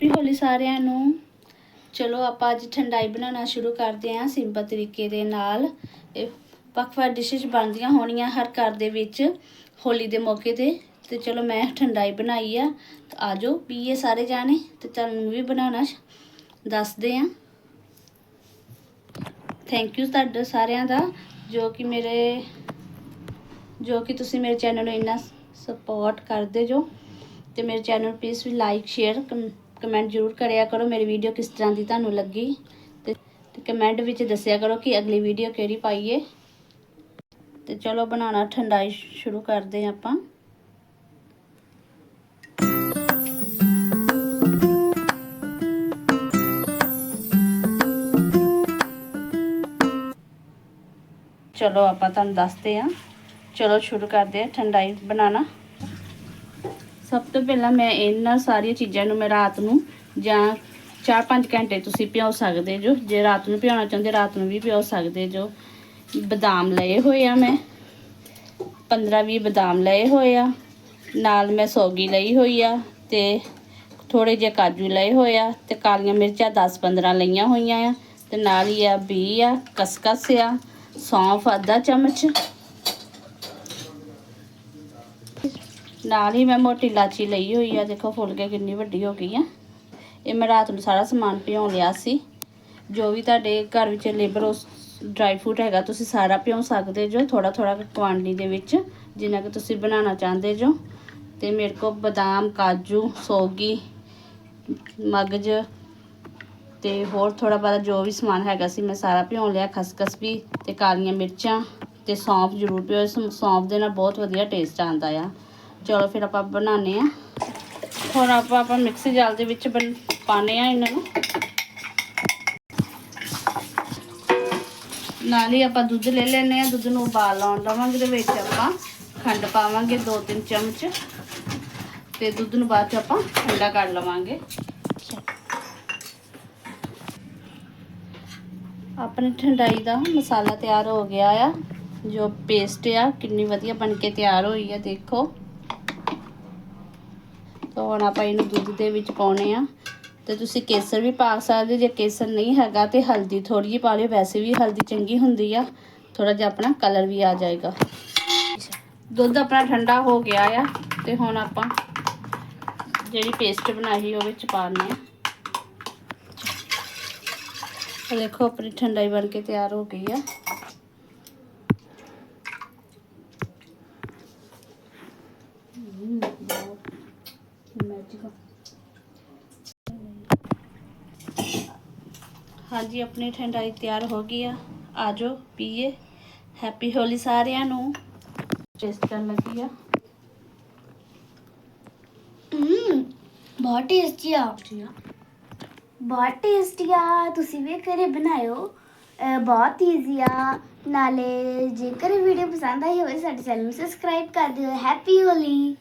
Happy ਹੋਲੀ ਸਾਰਿਆਂ ਨੂੰ। ਚਲੋ ਆਪਾਂ ਅੱਜ ਠੰਡਾਈ ਬਣਾਉਣਾ ਸ਼ੁਰੂ ਕਰਦੇ ਹਾਂ ਸਿੰਪਲ ਤਰੀਕੇ ਦੇ ਨਾਲ। ਇਹ ਵੱਖ-ਵੱਖ ਡਿਸ਼ਸ ਬਣਦੀਆਂ ਹੋਣੀਆਂ ਹਰ ਘਰ ਦੇ ਵਿੱਚ ਹੋਲੀ ਦੇ ਮੌਕੇ ਤੇ। ਤੇ ਚਲੋ ਮੈਂ ਠੰਡਾਈ ਬਣਾਈ ਆ। ਤੇ ਆਜੋ ਪੀਏ ਸਾਰੇ ਜਾਣੇ ਤੇ ਤੁਹਾਨੂੰ ਵੀ ਬਣਾਉਣਾ ਦੱਸਦੇ ਆ ਥੈਂਕ ਯੂ ਤੁਹਾਡਾ ਸਾਰਿਆਂ ਦਾ, ਜੋ ਕਿ ਮੇਰੇ, ਜੋ ਕਿ ਤੁਸੀਂ ਮੇਰੇ ਚੈਨਲ ਨੂੰ ਇੰਨਾ ਸਪੋਰਟ ਕਰਦੇ ਜੋ। ਤੇ ਮੇਰੇ ਚੈਨਲ ਪਲੀਜ਼ ਵੀ ਲਾਈਕ ਸ਼ੇਅਰ ਕਮੈਂਟ ਜ਼ਰੂਰ ਕਰਿਆ ਕਰੋ, ਮੇਰੀ ਵੀਡੀਓ ਕਿਸ ਤਰ੍ਹਾਂ ਦੀ ਤੁਹਾਨੂੰ ਲੱਗੀ ਤੇ ਕਮੈਂਟ ਵਿੱਚ ਦੱਸਿਆ ਕਰੋ ਕਿ ਅਗਲੀ ਵੀਡੀਓ ਕਿਹੜੀ ਪਾਈਏ। ਤੇ ਚਲੋ ਬਣਾਉਣਾ ਠੰਡਾਈ ਸ਼ੁਰੂ ਕਰਦੇ ਹਾਂ ਆਪਾਂ। ਚਲੋ ਆਪਾਂ ਤੁਹਾਨੂੰ ਦੱਸਦੇ ਹਾਂ। ਚਲੋ ਸ਼ੁਰੂ ਕਰਦੇ ਹਾਂ ਠੰਡਾਈ ਬਣਾਉਣਾ। ਸਭ ਤੋਂ ਪਹਿਲਾਂ ਮੈਂ ਇਹਨਾਂ ਸਾਰੀਆਂ ਚੀਜ਼ਾਂ ਨੂੰ ਮੈਂ ਰਾਤ ਨੂੰ ਜਾਂ 4-5 ਘੰਟੇ ਤੁਸੀਂ ਭਿਓ ਸਕਦੇ ਜੋ। ਜੇ ਰਾਤ ਨੂੰ ਭਿਉਣਾ ਚਾਹੁੰਦੇ, ਰਾਤ ਨੂੰ ਵੀ ਭਿਓ ਸਕਦੇ ਜੋ। ਬਦਾਮ ਲਏ ਹੋਏ ਆ ਮੈਂ। 15-20 ਬਦਾਮ ਲਏ ਹੋਏ ਆ। ਨਾਲ ਮੈਂ ਸੌਗੀ ਲਈ ਹੋਈ ਆ ਤੇ ਥੋੜੇ ਜਿਹੇ ਕਾਜੂ ਲਏ ਹੋਏ ਆ ਤੇ ਕਾਲੀਆਂ ਮਿਰਚਾਂ 10-15 ਲਈਆਂ ਹੋਈਆਂ ਆ ਤੇ ਨਾਲ ਹੀ ਆ ਬੀ ਆ, ਕਸਕਸ ਆ, ਸੌਂਫ, ਅੱਧਾ ਚਮਚ। ਨਾਲ ਹੀ ਮੈਂ ਮੋਟੀ ਇਲਾਚੀ ਲਈ ਹੋਈ ਆ। ਦੇਖੋ ਫੁੱਲ ਕੇ ਕਿੰਨੀ ਵੱਡੀ ਹੋ ਗਈ ਆ। ਇਹ ਮੈਂ ਰਾਤ ਨੂੰ ਸਾਰਾ ਸਮਾਨ ਭਿਉਂ ਲਿਆ ਸੀ। ਜੋ ਵੀ ਤੁਹਾਡੇ ਘਰ ਵਿੱਚ ਲੇਬਰ ਉਸ ਡਰਾਈ ਫਰੂਟ ਹੈਗਾ, ਤੁਸੀਂ ਸਾਰਾ ਭਿਉਂ ਸਕਦੇ ਜੋ ਥੋੜਾ ਥੋੜਾ ਕੁਆਂਟੀਟੀ ਦੇ ਵਿੱਚ, ਜਿੰਨਾ ਕਿ ਤੁਸੀਂ ਬਣਾਉਣਾ ਚਾਹੁੰਦੇ ਜੋ। ਤੇ ਮੇਰੇ ਕੋਲ ਬਦਾਮ, ਕਾਜੂ, ਸੋਗੀ, ਮਗਜ ਤੇ ਹੋਰ ਥੋੜਾ ਬਹੁਤਾ ਜੋ ਵੀ ਸਮਾਨ ਹੈਗਾ ਸੀ, ਮੈਂ ਸਾਰਾ ਭਿਉਂ ਲਿਆ। ਖਸਖਸ ਵੀ ਤੇ ਕਾਲੀਆਂ ਮਿਰਚਾਂ ਤੇ ਸੌਂਫ ਜ਼ਰੂਰ ਪਿਓ ਸੌਂਫ ਦੇ ਨਾਲ ਬਹੁਤ ਵਧੀਆ ਟੇਸਟ ਆਉਂਦਾ ਆ। ਚਲੋ ਫਿਰ ਆਪਾਂ ਬਣਾਉਂਦੇ ਆ ਹੁਣ ਆਪਾਂ ਆਪਾਂ ਮਿਕਸੀ ਜਾਲ ਦੇ ਵਿੱਚ ਬਣ ਪਾਣੇ ਆ ਇਹਨਾਂ ਨੂੰ। ਨਾਲ ਹੀ ਆਪਾਂ ਦੁੱਧ ਲੈ ਲੈਣੇ ਆ ਦੁੱਧ ਨੂੰ ਉਬਾਲ ਲਾਉਣ ਦਵਾਂਗੇ ਦੇ ਵਿੱਚ ਆਪਾਂ। ਖੰਡ ਪਾਵਾਂਗੇ 2-3 ਚਮਚ। ਤੇ ਦੁੱਧ ਨੂੰ ਬਾਅਦ ਚ ਆਪਾਂ ਠੰਡਾ ਕਰ ਲਵਾਂਗੇ। ਆਪਣੇ ਠੰਡਾਈ ਦਾ ਮਸਾਲਾ ਤਿਆਰ ਹੋ ਗਿਆ ਆ। ਜੋ ਪੇਸਟ ਆ, ਕਿੰਨੀ ਵਧੀਆ ਬਣ ਕੇ ਤਿਆਰ ਹੋਈ ਆ, ਦੇਖੋ। ਤਾਂ ਹੁਣ ਆਪਾਂ ਇਹਨੂੰ ਦੁੱਧ ਦੇ ਵਿੱਚ ਪਾਉਣੇ ਆ। ਤੇ ਤੁਸੀਂ ਕੇਸਰ ਵੀ ਪਾ ਸਕਦੇ, ਜੇ ਕੇਸਰ ਨਹੀਂ ਹੈਗਾ ਤੇ ਹਲਦੀ ਥੋੜੀ ਜਿਹੀ ਪਾ ਲਿਓ। ਵੈਸੇ ਵੀ ਹਲਦੀ ਚੰਗੀ ਹੁੰਦੀ ਆ ਥੋੜਾ ਜਿਹਾ ਆਪਣਾ ਕਲਰ ਵੀ ਆ ਜਾਏਗਾ। ਦੁੱਧ ਆਪਣਾ ਠੰਡਾ ਹੋ ਗਿਆ ਆ, ਤੇ ਹੁਣ ਆਪਾਂ ਜਿਹੜੀ ਪੇਸਟ ਬਣਾਈ ਉਹ ਵਿੱਚ ਪਾਣੀ ਆ। ਦੇਖੋ, ਆਪਣੀ ਠੰਡਾਈ ਬਣ ਕੇ ਤਿਆਰ ਹੋ ਗਈ ਆ। ਹਾਂਜੀ, ਆਪਣੀ ਠੰਡਾਈ ਤਿਆਰ ਹੋ ਗਈ ਆ। ਆਜੋ, ਪੀਏ। ਹੈਪੀ ਹੋਲੀ ਸਾਰਿਆਂ ਨੂੰ। ਟੇਸਟ ਕਰਨ ਲੱਗੀ ਆ। ਹਮ ਬਹੁਤ ਟੇਸਟੀ ਆ। ਬਹੁਤ ਟੇਸਟੀ ਆ। ਤੁਸੀਂ ਵੀ ਘਰੇ ਬਣਾਇਓ। ਅਹ ਬਹੁਤ ਈਜ਼ੀ ਆ। ਨਾਲੇ ਜੇਕਰ ਵੀਡੀਓ ਪਸੰਦ ਆਈ ਹੋਵੇ, ਸਾਡੇ ਚੈਨਲ ਨੂੰ ਸਬਸਕ੍ਰਾਈਬ ਕਰ ਦਿਓ। ਹੈਪੀ ਹੋਲੀ